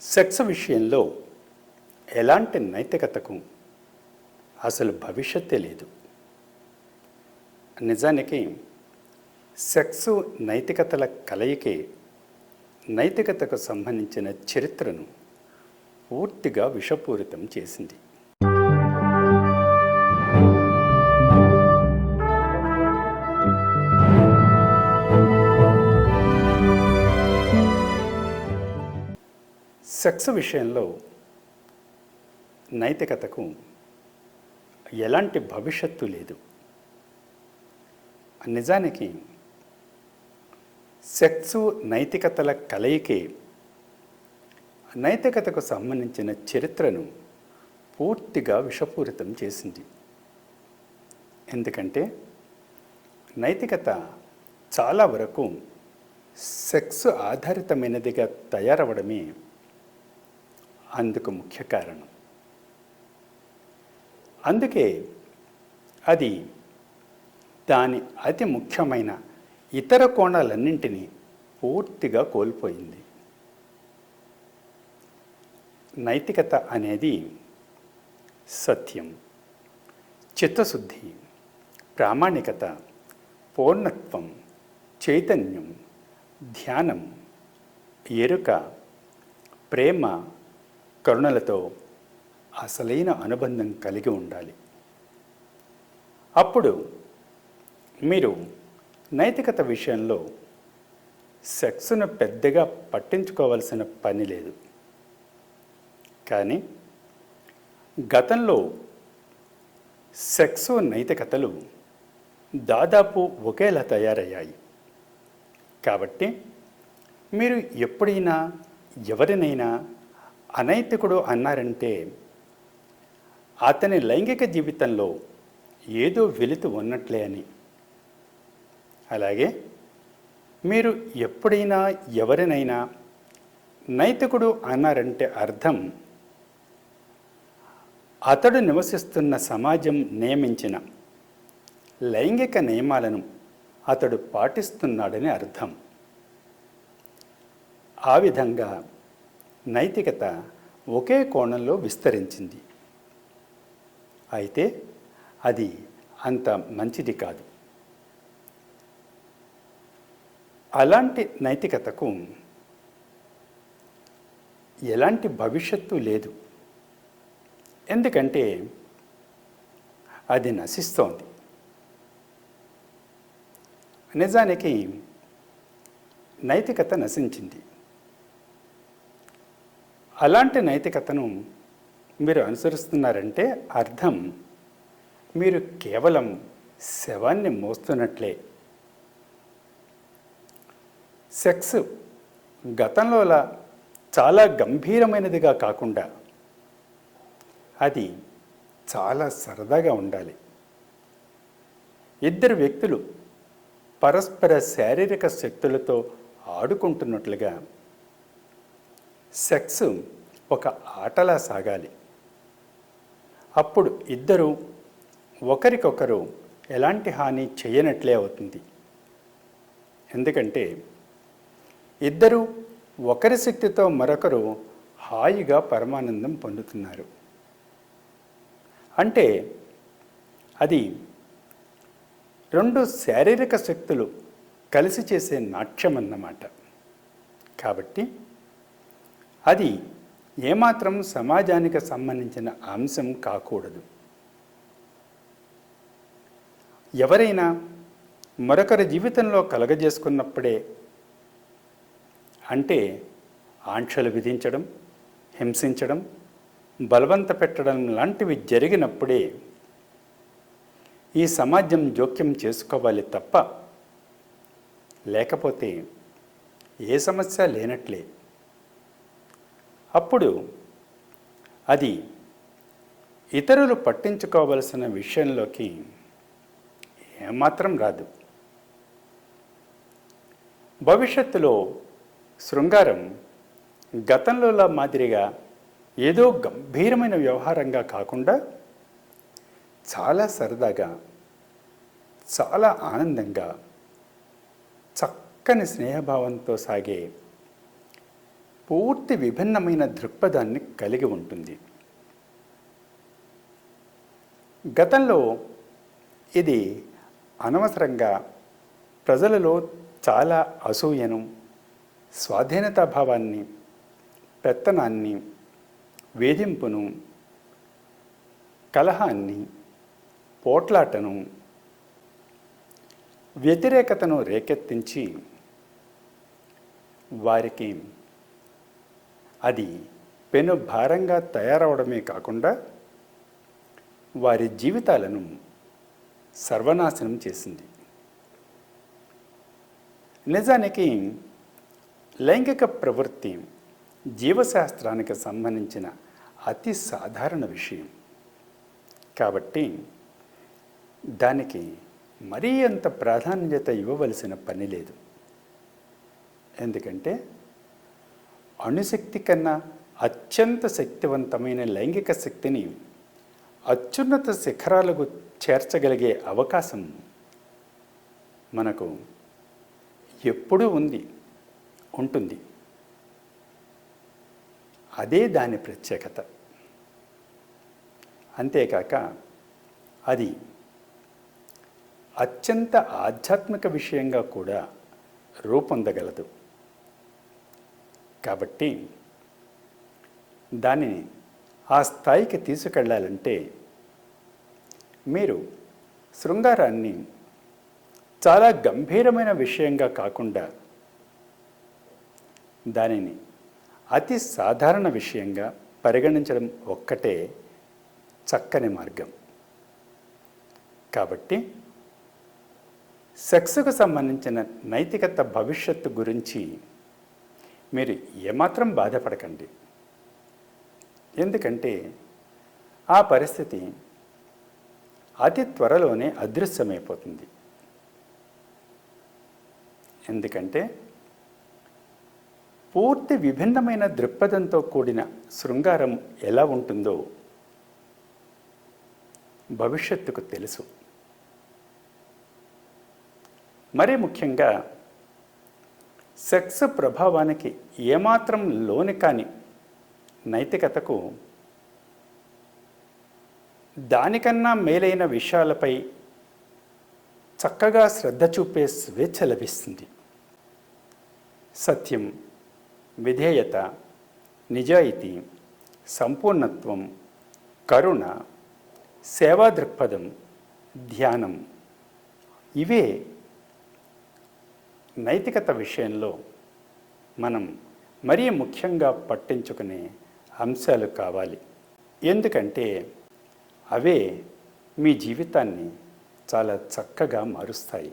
Sex విషయంలో ఎలాంటి నైతికతకు అసలు భవిష్యత్తే లేదు. నిజానికి సెక్స్ నైతికతల కలయికే నైతికతకు సంబంధించిన చరిత్రను పూర్తిగా విషపూరితం చేసింది. సెక్స్ విషయంలో నైతికతకు ఎలాంటి భవిష్యత్తు లేదు. నిజానికి సెక్స్ నైతికతల కలయికే నైతికతకు సంబంధించిన చరిత్రను పూర్తిగా విషపూరితం చేసింది. ఎందుకంటే నైతికత చాలా వరకు సెక్స్ ఆధారితమైనదిగా తయారవడమే అందుకు ముఖ్య కారణం. అందుకే అది దాని అతి ముఖ్యమైన ఇతర కోణాలన్నింటినీ పూర్తిగా కోల్పోయింది. నైతికత అనేది సత్యం చిత్తశుద్ధి ప్రామాణికత పూర్ణత్వం చైతన్యం ధ్యానం ఎరుక ప్రేమ కరుణలతో అసలైన అనుబంధం కలిగి ఉండాలి. అప్పుడు మీరు నైతికత విషయంలో సెక్స్ను పెద్దగా పట్టించుకోవాల్సిన పని లేదు. కానీ గతంలో సెక్స్ నైతికతలు దాదాపు ఒకేలా తయారయ్యాయి. కాబట్టి మీరు ఎప్పుడైనా ఎవరినైనా అనైతికుడు అన్నారంటే అతని లైంగిక జీవితంలో ఏదో వెలుతు ఉన్నట్లే అని. అలాగే మీరు ఎప్పుడైనా ఎవరినైనా నైతికుడు అన్నారంటే అర్థం అతడు నివసిస్తున్న సమాజం నియమించిన లైంగిక నియమాలను అతడు పాటిస్తున్నాడని అర్థం. ఆ విధంగా నైతికత ఒకే కోణంలో విస్తరించింది. అయితే అది అంత మంచిది కాదు. అలాంటి నైతికతకు ఎలాంటి భవిష్యత్తు లేదు. ఎందుకంటే అది నశిస్తోంది. నిజానికి నైతికత నశించింది. అలాంటి నైతికతను మీరు అనుసరిస్తున్నారంటే అర్థం మీరు కేవలం శవాన్ని మోస్తున్నట్లే. సెక్స్ గతంలోలా చాలా గంభీరమైనదిగా కాకుండా అది చాలా సరదాగా ఉండాలి. ఇద్దరు వ్యక్తులు పరస్పర శారీరక శక్తులతో ఆడుకుంటున్నట్లుగా సెక్స్ ఒక ఆటలా సాగాలి. అప్పుడు ఇద్దరు ఒకరికొకరు ఎలాంటి హాని చేయనట్లే అవుతుంది. ఎందుకంటే ఇద్దరు ఒకరి శక్తితో మరొకరు హాయిగా పరమానందం పొందుతున్నారు. అంటే అది రెండు శారీరక శక్తులు కలిసి చేసే నాట్యం అన్నమాట కాబట్టి అది ఏమాత్రం సమాజానికి సంబంధించిన అంశం కాకూడదు. ఎవరైనా మరొకరి జీవితంలో కలగజేసుకున్నప్పుడే అంటే ఆంక్షలు విధించడం హింసించడం బలవంత పెట్టడం లాంటివి జరిగినప్పుడే ఈ సమాజం జోక్యం చేసుకోవాలి తప్ప లేకపోతే ఏ సమస్య లేనట్లే. అప్పుడు అది ఇతరులు పట్టించుకోవలసిన విషయంలోకి ఏమాత్రం రాదు. భవిష్యత్తులో శృంగారం గతంలోలా మాదిరిగా ఏదో గంభీరమైన వ్యవహారంగా కాకుండా చాలా సరదాగా చాలా ఆనందంగా చక్కని స్నేహభావంతో సాగే పూర్తి విభిన్నమైన దృక్పథాన్ని కలిగి ఉంటుంది. గతంలో ఇది అనవసరంగా ప్రజలలో చాలా అసూయను స్వాధీనతాభావాన్ని పెత్తనాన్ని వేధింపును కలహాన్ని పోట్లాటను వ్యతిరేకతను రేకెత్తించి వారికి అది పెను భారంగా తయారవడమే కాకుండా వారి జీవితాలను సర్వనాశనం చేసింది. నిజానికి లైంగిక ప్రవృత్తి జీవశాస్త్రానికి సంబంధించిన అతి సాధారణ విషయం. కాబట్టి దానికి మరీ అంత ప్రాధాన్యత ఇవ్వవలసిన పని లేదు. ఎందుకంటే అణుశక్తి కన్నా అత్యంత శక్తివంతమైన లైంగిక శక్తిని అత్యున్నత శిఖరాలకు చేర్చగలిగే అవకాశం మనకు ఎప్పుడూ ఉంది ఉంటుంది. అదే దాని ప్రత్యేకత. అంతేకాక అది అత్యంత ఆధ్యాత్మిక విషయంగా కూడా రూపొందగలదు. కాబట్టి దానిని ఆ స్థాయికి తీసుకెళ్ళాలంటే మీరు శృంగారాన్ని చాలా గంభీరమైన విషయంగా కాకుండా దానిని అతి సాధారణ విషయంగా పరిగణించడం ఒక్కటే చక్కని మార్గం. కాబట్టి సెక్స్కు సంబంధించిన నైతికత భవిష్యత్తు గురించి మీరు ఏమాత్రం బాధపడకండి. ఎందుకంటే ఆ పరిస్థితి అతి త్వరలోనే అదృశ్యమైపోతుంది. ఎందుకంటే పూర్తి విభిన్నమైన దృక్పథంతో కూడిన శృంగారం ఎలా ఉంటుందో భవిష్యత్తుకు తెలుసు. మరీ ముఖ్యంగా సెక్స్ ప్రభావానికి ఏమాత్రం లోని కాని నైతికతకు దానికన్నా మేలైన విషయాలపై చక్కగా శ్రద్ధ చూపే స్వేచ్ఛ లభిస్తుంది. సత్యం విధేయత నిజాయితీ సంపూర్ణత్వం కరుణ సేవా దృక్పథం ధ్యానం ఇవే నైతికత విషయంలో మనం మరీ ముఖ్యంగా పట్టించుకునే అంశాలు కావాలి. ఎందుకంటే అవే మీ జీవితాన్ని చాలా చక్కగా మారుస్తాయి.